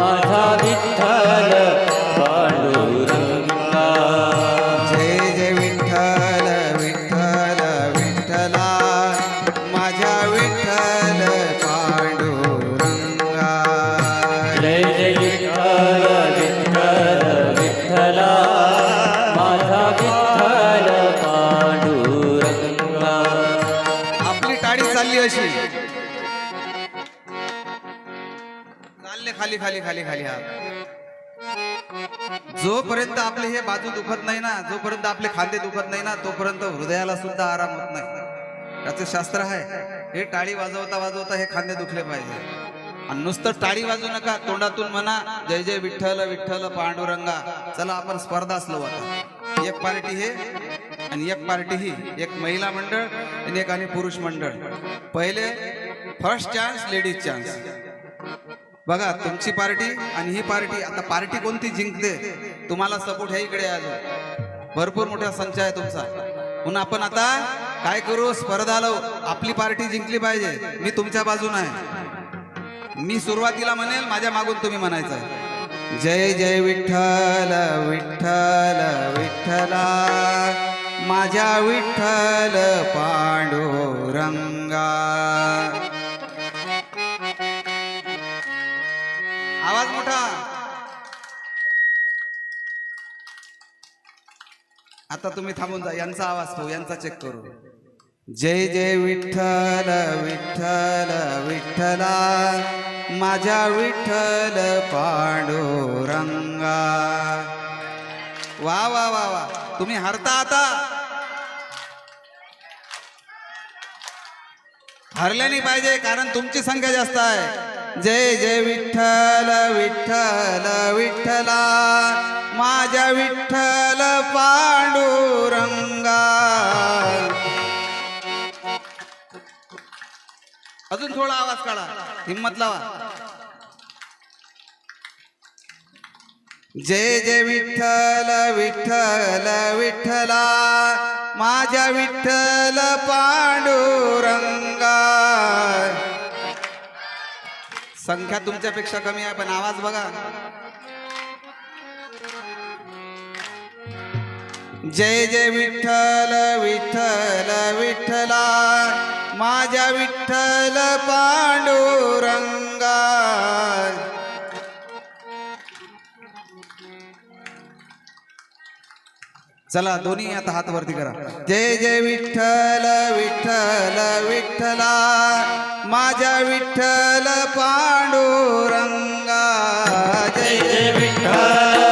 माझा विठ्ठल पांडुरंगा. जय जय विठ्ठल विठ्ठल विठ्ठला. माझ्या विठ्ठल पांडुरंगा. जय जय विठ्ठल विठ्ठल विठ्ठला. माझा विठ्ठल पांडुरंगा. आपली टाळी चालली अशी. चालले खाली खाली खाली खाली हा. जोपर्यंत आपले हे बाजू दुखत नाही ना जोपर्यंत आपले खांदे दुखत नाही ना तोपर्यंत हृदयाला सुद्धा आराम होत नाही. त्याचं शास्त्र आहे हे टाळी वाजवता वाजवता हे खांदे दुखले पाहिजे. आणि नुसतं टाळी वाजू नका तोंडातून म्हणा जय जय विठ्ठल विठ्ठल पांडुरंगा. चला आपण स्पर्धा असलो आता एक पार्टी हे आणि एक पार्टी ही. एक महिला मंडळ आणि एक आणि पुरुष मंडळ. पहिले फर्स्ट चान्स लेडीज चान्स बघा तुमची पार्टी आणि ही पार्टी आता पार्टी कोणती जिंकते? तुम्हाला सपोर्ट ह्या इकडे आहे अजून. भरपूर मोठा संच आहे तुमचा. म्हणून आपण आता काय करू? स्पर्धा लावू. आपली पार्टी जिंकली पाहिजे. मी तुमच्या बाजून आहे. मी सुरुवातीला म्हणेल माझ्या मागून तुम्ही म्हणायचं. जय जय विठ्ठल विठ्ठल विठ्ठला. माझ्या विठ्ठल पांडुरंगा. आता तुम्ही थांबून जा यांचा आवाज तो यांचा चेक करू. जय जय विठ्ठल विठ्ठल विठ्ठला. माझ्या विठ्ठल पांडुरंगा. वा वा वा वा. तुम्ही हरता आता. हरले नाही पाहिजे कारण तुमची संख्या जास्त आहे. जय जय विठ्ठल विठ्ठल विठ्ठला माझ्या विठ्ठल पांडुरंगा. अजून थोडा आवाज काढा हिम्मत लावा. जय जय विठ्ठल विठ्ठल विठ्ठला माझ्या विठ्ठल पांडुरंगा. संख्या तुमच्यापेक्षा कमी आहे पण आवाज बघा. जय जय विठ्ठल विठ्ठल विठ्ठला. माझ्या विठ्ठल पांडुरंगा. चला दोन्ही आता हात वरती करा. जय जय विठ्ठल विठ्ठल विठ्ठला. माझ्या विठ्ठल पांडुरंगा. जय जय विठ्ठल.